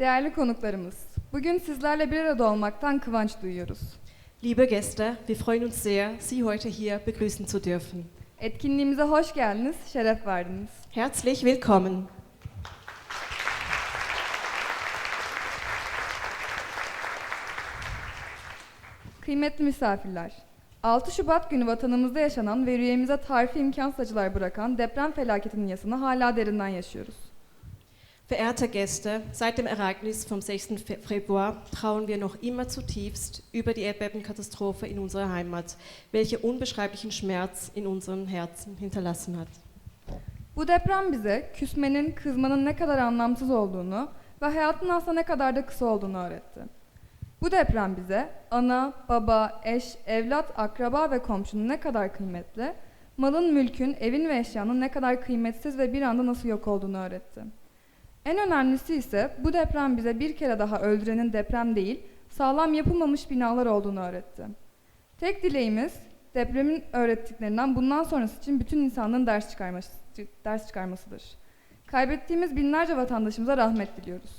Değerli konuklarımız, bugün sizlerle bir arada olmaktan kıvanç duyuyoruz. Liebe Gäste, wir freuen uns sehr, Sie heute hier begrüßen zu dürfen. Etkinliğimize hoş geldiniz, şeref verdiniz. Herzlich willkommen. Kıymetli misafirler, 6 Şubat günü vatanımızda yaşanan ve rüyemize tarifi imkansız acılar bırakan deprem felaketinin yasını hala derinden yaşıyoruz. Verehrte Gäste, seit dem Ereignis vom 6. Fe- Februar trauern wir noch immer zutiefst über die Erdbebenkatastrophe in unserer Heimat, welche unbeschreiblichen Schmerz in unseren Herzen hinterlassen hat. Bu deprem bize küsmenin, kızmanın ne kadar anlamsız olduğunu ve hayatın aslında ne kadar da kısa olduğunu öğretti. Bu deprem bize ana, baba, eş, evlat, akraba ve komşunun ne kadar kıymetli, malın, mülkün, evin ve eşyanın ne kadar kıymetsiz ve bir anda nasıl yok olduğunu öğretti. En önemlisi ise bu deprem bize bir kere daha öldürenin deprem değil, sağlam yapılmamış binalar olduğunu öğretti. Tek dileğimiz depremin öğrettiklerinden bundan sonrası için bütün insanlığın ders çıkarması, ders çıkarmasıdır. Kaybettiğimiz binlerce vatandaşımıza rahmet diliyoruz.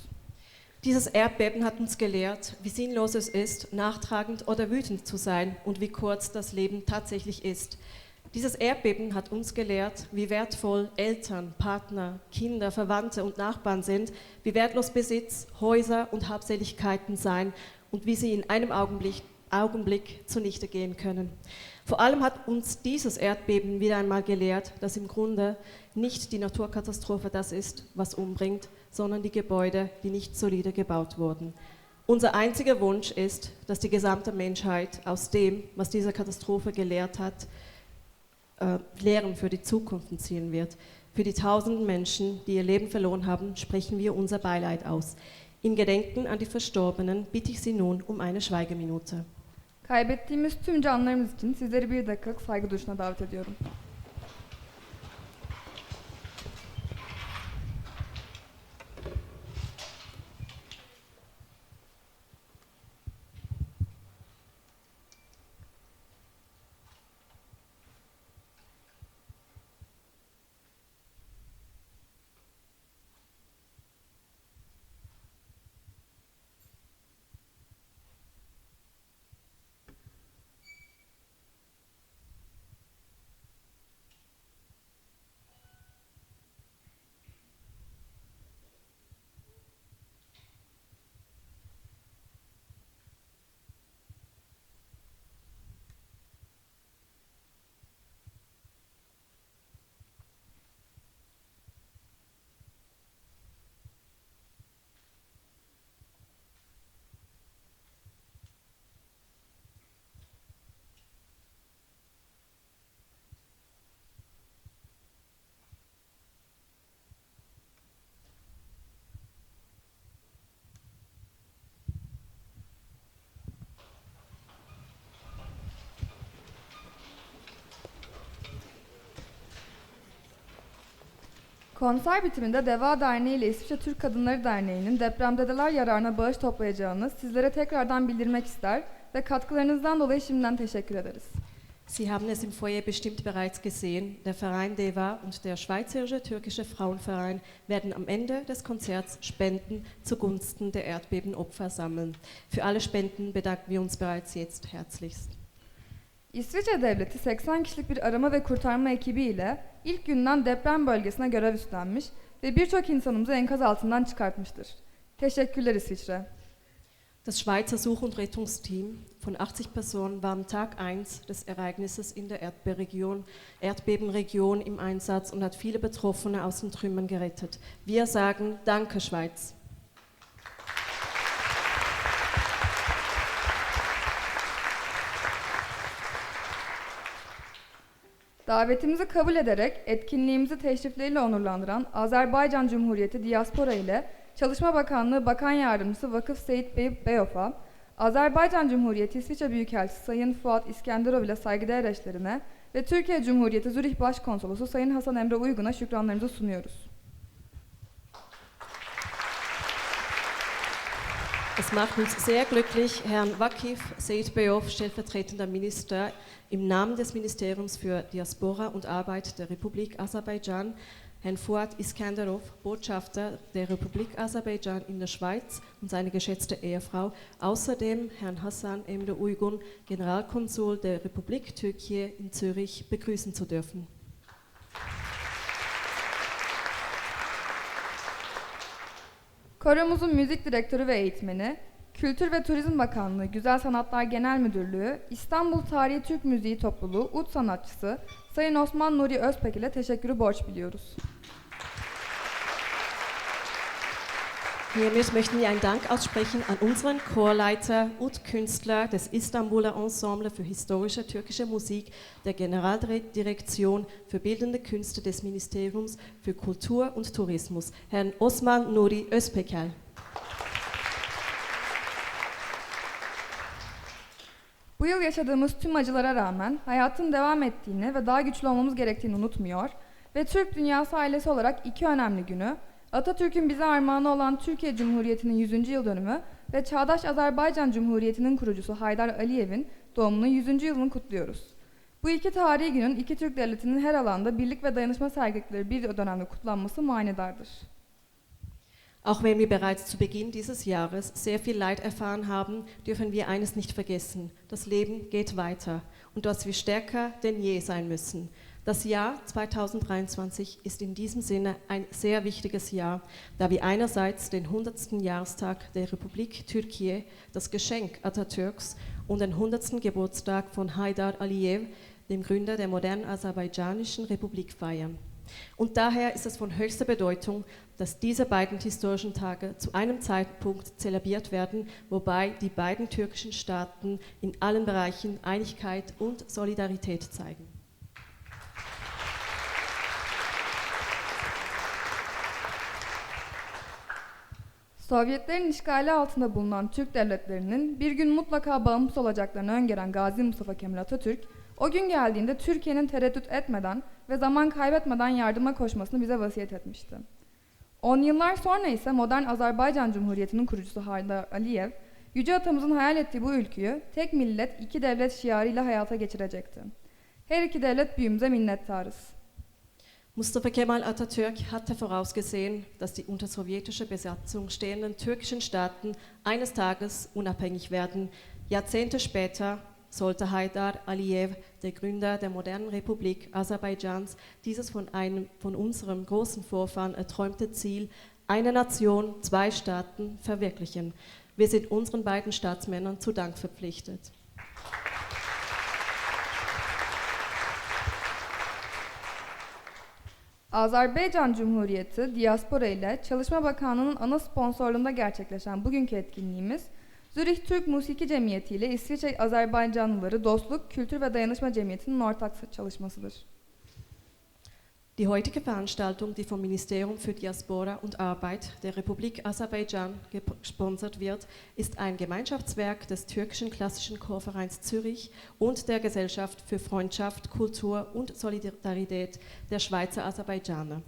Dieses Erdbeben hat uns gelehrt, wie sinnlos es ist, nachtragend oder wütend zu sein und wie kurz das Leben tatsächlich ist. Dieses Erdbeben hat uns gelehrt, wie wertvoll Eltern, Partner, Kinder, Verwandte und Nachbarn sind, wie wertlos Besitz, Häuser und Habseligkeiten sein und wie sie in einem Augenblick, Augenblick zunichte gehen können. Vor allem hat uns dieses Erdbeben wieder einmal gelehrt, dass im Grunde nicht die Naturkatastrophe das ist, was umbringt, sondern die Gebäude, die nicht solide gebaut wurden. Unser einziger Wunsch ist, dass die gesamte Menschheit aus dem, was diese Katastrophe gelehrt hat, äh, Lehren für die Zukunft ziehen wird. Für die tausenden Menschen, die ihr Leben verloren haben, sprechen wir unser Beileid aus. In Gedenken an die Verstorbenen bitte ich Sie nun um eine Schweigeminute. Kaybettiğimiz tüm canlarımız için sizleri bir dakikalık saygı duruşuna davet ediyorum. Konser bitiminde Deva Derneği ile İsviçre Türk Kadınları Derneği'nin depremdedeler yararına bağış toplayacağını sizlere tekrardan bildirmek ister ve katkılarınızdan dolayı şimdiden teşekkür ederiz. Sie haben es im Foyer bestimmt bereits gesehen. Der Verein DEWA und der Schweizerische Türkische Frauenverein werden am Ende des Konzerts Spenden zugunsten der Erdbebenopfer sammeln. Für alle Spenden bedanken wir uns bereits jetzt herzlichst. İsviçre Devleti 80 kişilik bir arama ve kurtarma ekibi ile ilk günden deprem bölgesine görev üstlenmiş ve birçok insanımızı enkaz altından çıkartmıştır. Teşekkürler İsviçre. Das Schweizer Such- und Rettungsteam von 80 Personen war am Tag 1 des Ereignisses in der Erdbebenregion, Erdbebenregion im Einsatz und hat viele Betroffene aus den Trümmern gerettet. Wir sagen Danke, Schweiz. Davetimizi kabul ederek etkinliğimizi teşrifleriyle onurlandıran Azerbaycan Cumhuriyeti Diaspora ile Çalışma Bakanlığı Bakan Yardımcısı Vakıf Seyit Bey Beyof'a, Azerbaycan Cumhuriyeti İsviçre Büyükelçisi Sayın Fuat İskenderov ile saygıdeğer eşlerine ve Türkiye Cumhuriyeti Zürih Başkonsolosu Sayın Hasan Emre Uygun'a şükranlarımızı sunuyoruz. Es macht uns sehr glücklich, Herrn Wakif Seyit Beyof, stellvertretender Minister, im Namen des Ministeriums für Diaspora und Arbeit der Republik Aserbaidschan Herrn Fuad Iskandarov, Botschafter der Republik Aserbaidschan in der Schweiz und seine geschätzte Ehefrau, außerdem Herrn Hassan Emre Uygun, Generalkonsul der Republik Türkei in Zürich, begrüßen zu dürfen. Koromuzun müzik direktörü ve eğitmeni, Kültür ve Turizm Bakanlığı Güzel Sanatlar Genel Müdürlüğü, İstanbul Tarihi Türk Müziği Topluluğu Ut Sanatçısı Sayın Osman Nuri Özpek ile teşekkürü borç biliyoruz. Hiermit möchten wir einen Dank aussprechen an unseren Chorleiter und Künstler des Istanbuler Ensemble für historische türkische Musik der Generaldirektion für bildende Künste des Ministeriums für Kultur und Tourismus, Herrn Osman Nuri Özpekel. Bu yıl yaşadığımız tüm acılara rağmen hayatın devam ettiğini ve daha güçlü olmamız gerektiğini unutmuyor ve Türk dünyası ailesi olarak iki önemli günü, Atatürk'ün bize armağanı olan Türkiye Cumhuriyeti'nin 100. yıl dönümü ve Çağdaş Azerbaycan Cumhuriyeti'nin kurucusu Haydar Aliyev'in doğumunun 100. yılını kutluyoruz. Bu iki tarihi günün iki Türk devletinin her alanda birlik ve dayanışma sergiledikleri bir dönemde kutlanması manidardır. Auch wenn wir bereits zu Beginn dieses Jahres sehr viel Leid erfahren haben, dürfen wir eines nicht vergessen. Das Leben geht weiter und dass wir stärker denn je sein müssen. Das Jahr 2023 ist in diesem Sinne ein sehr wichtiges Jahr, da wir einerseits den 100. Jahrestag der Republik Türkei, das Geschenk Atatürks und den 100. Geburtstag von Haydar Aliyev, dem Gründer der modernen aserbaidschanischen Republik, feiern. Und daher ist es von höchster Bedeutung, dass diese beiden historischen Tage zu einem Zeitpunkt zelebriert werden, wobei die beiden türkischen Staaten in allen Bereichen Einigkeit und Solidarität zeigen. Sovyetlerin işgali altında bulunan Türk devletlerinin bir gün mutlaka bağımsız olacaklarını öngören Gazi Mustafa Kemal Atatürk, o gün geldiğinde Türkiye'nin tereddüt etmeden ve zaman kaybetmeden yardıma koşmasını bize vasiyet etmişti. On yıllar sonra ise modern Azerbaycan Cumhuriyeti'nin kurucusu Haydar Aliyev, Yüce Atamızın hayal ettiği bu ülküyü tek millet, iki devlet şiarıyla hayata geçirecekti. Her iki devlet büyüğümüze minnettarız. Mustafa Kemal Atatürk hatte vorausgesehen, dass die unter sowjetischer Besatzung stehenden türkischen Staaten eines Tages unabhängig werden. Jahrzehnte später sollte Haydar Aliyev, der Gründer der modernen Republik Aserbaidschans, dieses von einem von unserem großen Vorfahren erträumte Ziel, eine Nation, zwei Staaten, verwirklichen. Wir sind unseren beiden Staatsmännern zu Dank verpflichtet. Azerbaycan Cumhuriyeti Diaspora ile Çalışma Bakanlığı'nın ana sponsorluğunda gerçekleşen bugünkü etkinliğimiz, Zürih Türk Musiki Cemiyeti ile İsviçre Azerbaycanlıları Dostluk, Kültür ve Dayanışma Cemiyeti'nin ortak çalışmasıdır. Die heutige Veranstaltung, die vom Ministerium für Diaspora und Arbeit der Republik Aserbaidschan gesponsert wird, ist ein Gemeinschaftswerk des türkischen klassischen Chorvereins Zürich und der Gesellschaft für Freundschaft, Kultur und Solidarität der Schweizer Aserbaidschaner.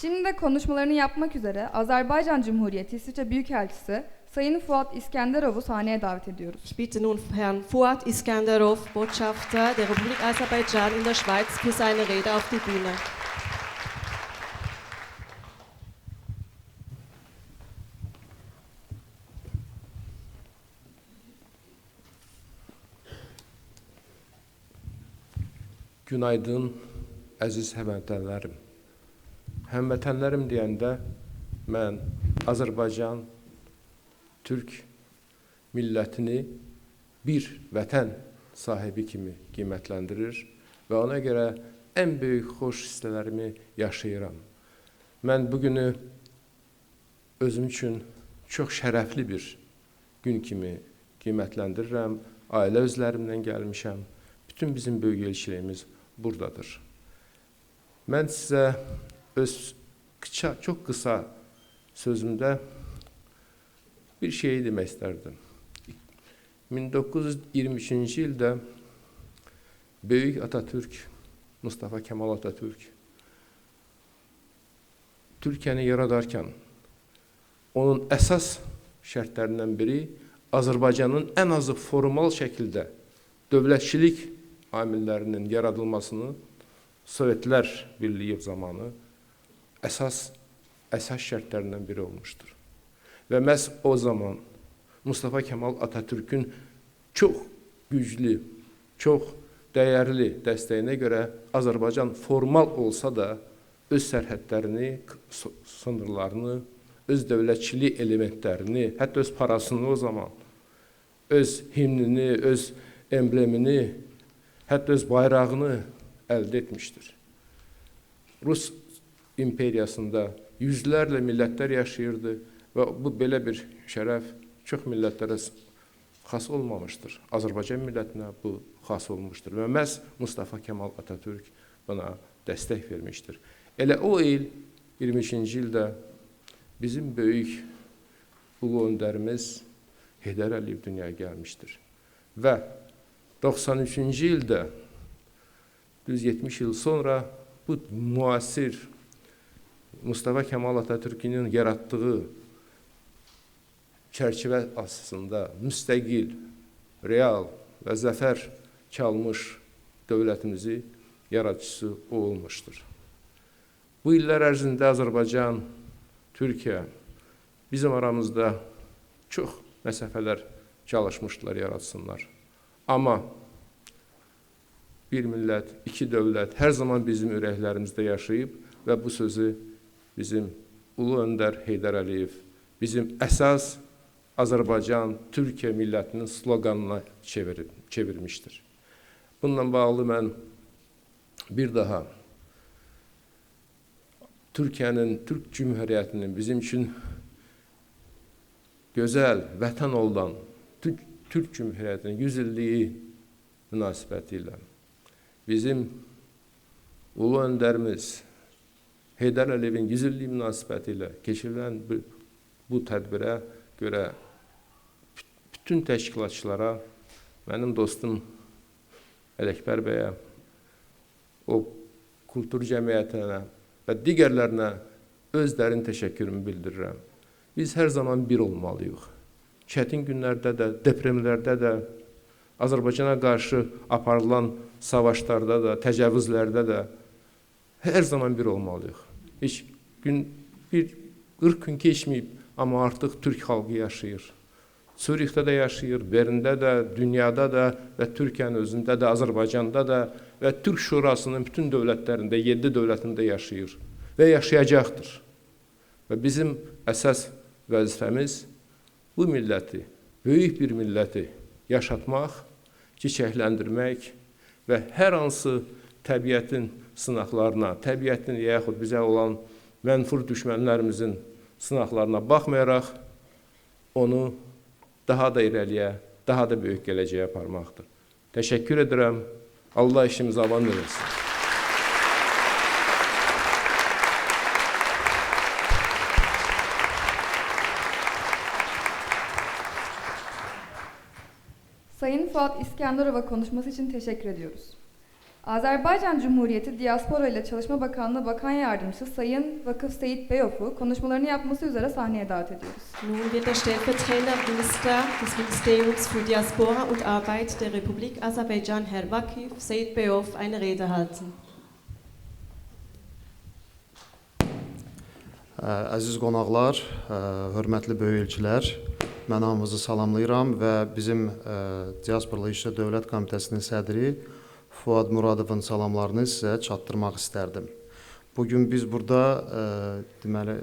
Şimdi de konuşmalarını yapmak üzere Azerbaycan Cumhuriyeti İsviçre Büyükelçisi Sayın Fuat İskenderov'u sahneye davet ediyoruz. Ich bitte nun Herrn Fuad Iskandarov, Botschafter der Republik Aserbaidschan in der Schweiz, für seine Rede auf die Bühne. Günaydın, əziz həmvətənlərim. Həmvətənlərim deyəndə mən Azərbaycan Türk millətini bir vətən sahibi kimi qiymətləndirir və ona görə ən böyük xoş hissələrimi yaşayıram. Mən bu günü özüm üçün çox şərəfli bir gün kimi qiymətləndirirəm. Ailə özlərimdən gəlmişəm. Bütün bizim böyük elçiliyimiz buradadır. Mən sizə öz qısa, çox qısa sözümdə bir demək istərdim. 1923-cü ildə Böyük Atatürk, Mustafa Kemal Atatürk Türkiyəni yaradarkən onun əsas şərtlərindən biri Azərbaycanın ən azı formal şəkildə dövlətçilik amillərinin yaradılmasını Sovetlər Birliyi zamanı əsas əsas şərtlərindən biri olmuşdur. Və məhz o zaman Mustafa Kemal Atatürk'ün çox güclü, çox dəyərli dəstəyinə görə Azərbaycan formal olsa da öz sərhədlərini, sınırlarını, öz dövlətçilik elementlərini, hətta öz parasını o zaman, öz himnini, öz emblemini, hətta öz bayrağını əldə etmişdir. Rus imperiyasında yüzlərlə millətlər yaşayırdı və bu belə bir şərəf çox millətlərə xas olmamışdır. Azərbaycan millətinə bu xas olmuşdur və məhz Mustafa Kemal Atatürk buna dəstək vermişdir. Elə o il 23-ci ildə bizim böyük ulu öndərimiz Heydər Əliyev dünyaya gəlmişdir. Və 93-cü ildə düz 70 il sonra bu müasir Mustafa Kemal Atatürk'ün yarattığı çərçivə əsasında müstəqil, real və zəfər çalmış dövlətimizi yaradıcısı o olmuşdur. Bu illər ərzində Azərbaycan, Türkiyə bizim aramızda çox məsafələr çalışmışdılar yaratsınlar. Amma bir millət, iki dövlət hər zaman bizim ürəklərimizdə yaşayıb və bu sözü bizim ulu öndər Heydər Əliyev bizim əsas Azərbaycan, Türkiyə millətinin sloqanına çevirib, çevirmişdir. Bununla bağlı mən bir daha Türkiyənin, Türk Cümhuriyyətinin bizim üçün gözəl vətən olan Türk, Türk Cümhuriyyətinin 100 illiyi münasibətilə bizim ulu öndərimiz Heydər Əliyevin 100 illiyi münasibətilə keçirilən bu, bu tədbirə görə bütün təşkilatçılara, mənim dostum Ələkbər bəyə, o kultur cəmiyyətinə və digərlərinə öz dərin təşəkkürümü bildirirəm. Biz hər zaman bir olmalıyıq. Çətin günlərdə də, depremlərdə də, Azərbaycana qarşı aparılan savaşlarda da, təcavüzlərdə də hər zaman bir olmalıyıq. Heç gün bir 40 gün keçməyib, amma artıq türk xalqı yaşayır. Suriyedə də yaşayır, Berində də, dünyada da və Türkiyənin özündə də, Azərbaycanda da və Türk Şurasının bütün dövlətlərində, 7 dövlətində yaşayır və yaşayacaqdır. Və bizim əsas vəzifəmiz bu milləti, böyük bir milləti yaşatmaq, çiçəkləndirmək və hər hansı təbiətin sınaqlarına, təbiətin yaxud bizə olan mənfur düşmənlərimizin sınaqlarına baxmayaraq onu daha da irəliyə, daha da böyük gələcəyə aparmaqdır. Təşəkkür edirəm. Allah işimizi aman versin. Sayın Fuat İskenderova konuşması için teşekkür ediyoruz. Azerbaycan Cumhuriyeti Diaspora ile Çalışma Bakanlığı Bakan Yardımcısı Sayın Vakıf Seyit Beyof'u konuşmalarını yapması üzere sahneye davet ediyoruz. Nun wird der stellvertretende Minister des Ministeriums für Diaspora und Arbeit der Republik Aserbaidschan, Herr Vakif Seyit Beyov, eine Rede halten. Əziz qonaqlar, ə, hörmətli böyük elçilər, mən hamınızı salamlayıram və bizim ə, Diasporla İşlər Dövlət Komitəsinin sədri Fuad Muradovun salamlarını sizə çatdırmaq istərdim. Bu gün biz burada ə, deməli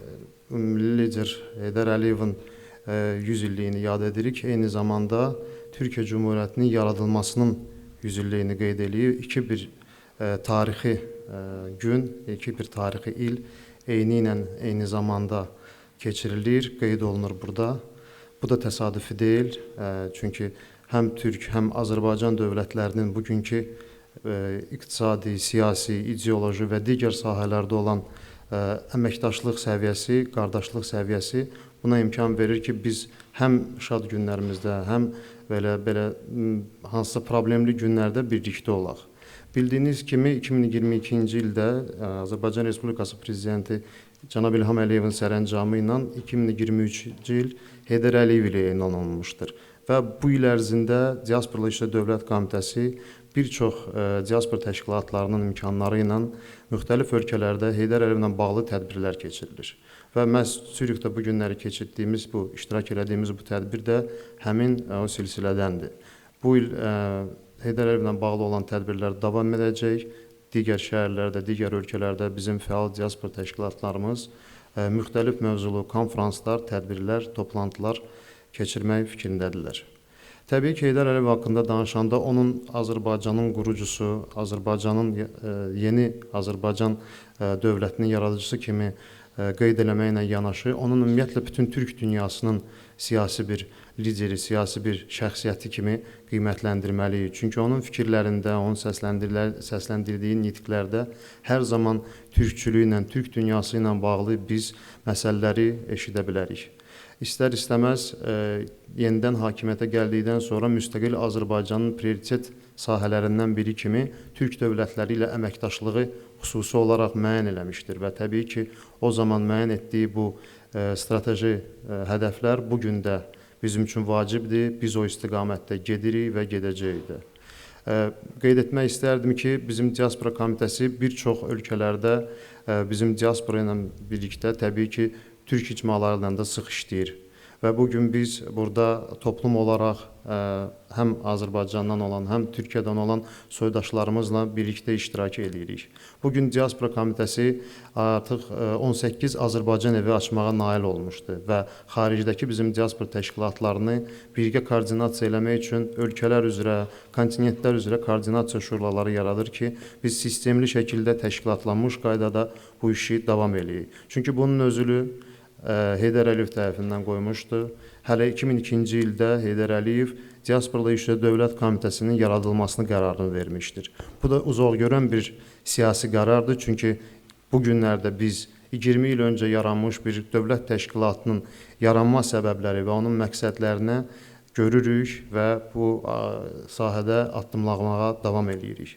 ümumi lider Heydər Əliyevin ə, 100 illiyini yad edirik. Eyni zamanda Türkiyə Cümhuriyyətinin yaradılmasının 100 illiyini qeyd edirik. İki bir ə, tarixi ə, gün, iki bir tarixi il eyni ilə eyni zamanda keçirilir, qeyd olunur burada. Bu da təsadüfi deyil, ə, çünki həm Türk, həm Azərbaycan dövlətlərinin bugünkü iqtisadi, siyasi, ideoloji və digər sahələrdə olan ə, əməkdaşlıq səviyyəsi, qardaşlıq səviyyəsi buna imkan verir ki, biz həm şad günlərimizdə, həm belə belə hansısa problemli günlərdə birlikdə olaq. Bildiyiniz kimi 2022-ci ildə ə, Azərbaycan Respublikası prezidenti cənab İlham Əliyevin sərəncamı ilə 2023-cü il Heydər Əliyev ilə elan olunmuşdur və bu il ərzində Diasporla İşlə Dövlət Komitəsi bir çox e, diaspor təşkilatlarının imkanları ilə müxtəlif ölkələrdə Heydər Əliyevlə bağlı tədbirlər keçirilir. Və məhz Sürükdə bu günləri keçirdiyimiz bu iştirak elədiyimiz bu tədbir də həmin e, o silsilədəndir. Bu il e, Heydər Əliyevlə bağlı olan tədbirlər davam edəcək. Digər şəhərlərdə, digər ölkələrdə bizim fəal diaspor təşkilatlarımız müxtəlif mövzulu konfranslar, tədbirlər, toplantılar keçirmək fikrindədirlər. Təbii ki, Heydər Əliyev haqqında danışanda onun Azərbaycanın qurucusu, Azərbaycanın e, yeni Azərbaycan e, dövlətinin yaradıcısı kimi e, qeyd eləməklə yanaşı, onun ümumiyyətlə bütün türk dünyasının siyasi bir lideri, siyasi bir şəxsiyyəti kimi qiymətləndirməliyik. Çünki onun fikirlərində, onun səsləndirdiyi nitqlərdə hər zaman türkçülüklə, türk dünyası ilə bağlı biz məsələləri eşidə bilərik. İstər istəməz e, yenidən hakimiyyətə gəldikdən sonra müstəqil Azərbaycanın prioritet sahələrindən biri kimi türk dövlətləri ilə əməkdaşlığı xüsusi olaraq müəyyən eləmişdir və təbii ki, o zaman müəyyən etdiyi bu e, strateji e, hədəflər bu gün də bizim üçün vacibdir. Biz o istiqamətdə gedirik və gedəcəyik də. E, Qeyd etmək istərdim ki, bizim diaspora komitəsi bir çox ölkələrdə e, bizim diaspora ilə birlikdə təbii ki, türk icmaları ilə də sıx işləyir. Və bu gün biz burada toplum olaraq ə, həm Azərbaycandan olan, həm Türkiyədən olan soydaşlarımızla birlikdə iştirak edirik. Bu gün diaspora komitəsi artıq ə, 18 Azərbaycan evi açmağa nail olmuşdu və xaricdəki bizim diaspora təşkilatlarını birgə koordinasiya eləmək üçün ölkələr üzrə, kontinentlər üzrə koordinasiya şuraları yaradır ki, biz sistemli şəkildə təşkilatlanmış qaydada bu işi davam eləyik. Çünki bunun özülü Heydər Əliyev tərəfindən qoymuşdu. Hələ 2002-ci ildə Heydər Əliyev Diasporla İşlə Dövlət Komitəsinin yaradılmasını qərarını vermişdir. Bu da uzaq görən bir siyasi qərardır, çünki bu günlərdə biz 20 il öncə yaranmış bir dövlət təşkilatının yaranma səbəbləri və onun məqsədlərinə görürük və bu sahədə addımlamağa davam eləyirik.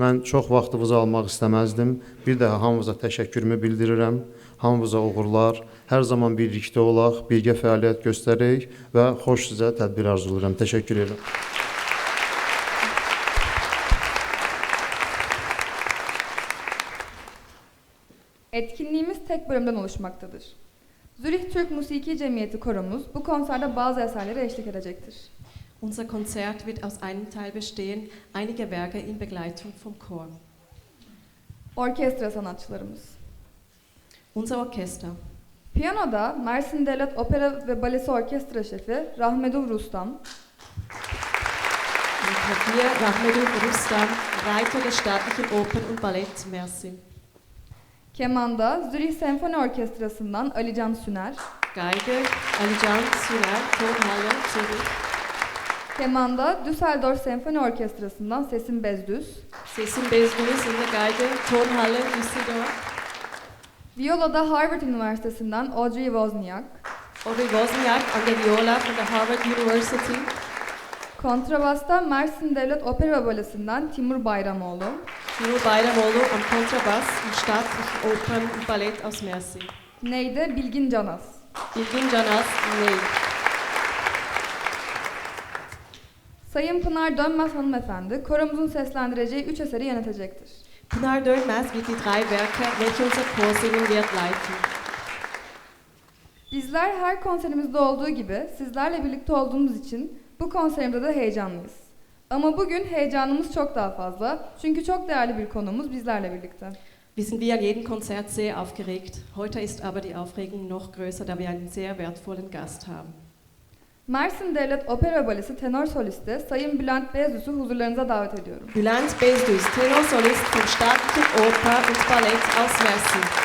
Mən çox vaxtınızı almaq istəməzdim. Bir daha hamınıza təşəkkürümü bildirirəm. Hamınıza uğurlar. Hər zaman birlikdə olaq, birgə fəaliyyət göstərək və xoş sizə tədbir arzulayıram. Təşəkkür edirəm. Etkinliğimiz tek bölümden oluşmaktadır. Zürih Türk Musiki Cemiyeti Koromuz bu konserde bazı eserlere eşlik edecektir. Unser Konzert wird aus einem Teil bestehen, einige Werke in Begleitung vom Chor. Orkestra sanatçılarımız. Unser Orchester. Piyanoda Mersin Devlet Opera ve Balesi Orkestra Şefi Rahmedov Rustam, Am Klavier Rahmedov Rustam, Leiter der Staatlichen Oper und Ballett Mersin. Kemanda Zürih Senfoni Orkestrası'ndan Alican Süner, Geige Alican Sürer, Tonhalle Zürich. Kemanda Düsseldorf Senfoni Orkestrası'ndan Sesim Bezdüz, Sesim Bezdüz in der Geige, Tonhalle Düsseldorf. Viola'da Harvard Üniversitesi'nden Audrey Wozniak, Ori Wozniak an der Viola von der Harvard University. Kontrabasta Mersin Devlet Opera ve Balesi'nden Timur Bayramoğlu, Timo Bayramoğlu am Kontrabass im Staatlichen Opern und Ballett aus Mersin. Neyde Bilgin Canas. Bilgin Canas Ney. Sayın Pınar Dönmez hanımefendi koromuzun seslendireceği üç eseri yönetecektir. Pınar Dönmez wird die drei Werke, welche unser Chor singen wird, leiten. Bizler her konserimizde olduğu gibi sizlerle birlikte olduğumuz için bu konserimde de heyecanlıyız. Ama bugün heyecanımız çok daha fazla çünkü çok değerli bir konuğumuz bizlerle birlikte. Wir sind wie an jedem Konzert sehr aufgeregt. Heute ist aber die Aufregung noch größer, da wir einen sehr wertvollen Gast haben. Mersin Devlet Opera Balesi tenor solisti Sayın Bülent Beyazüz'ü huzurlarınıza davet ediyorum. Bülent Bezdüz, Tenorsolist vom Staatlichen Oper und Ballett Mersin.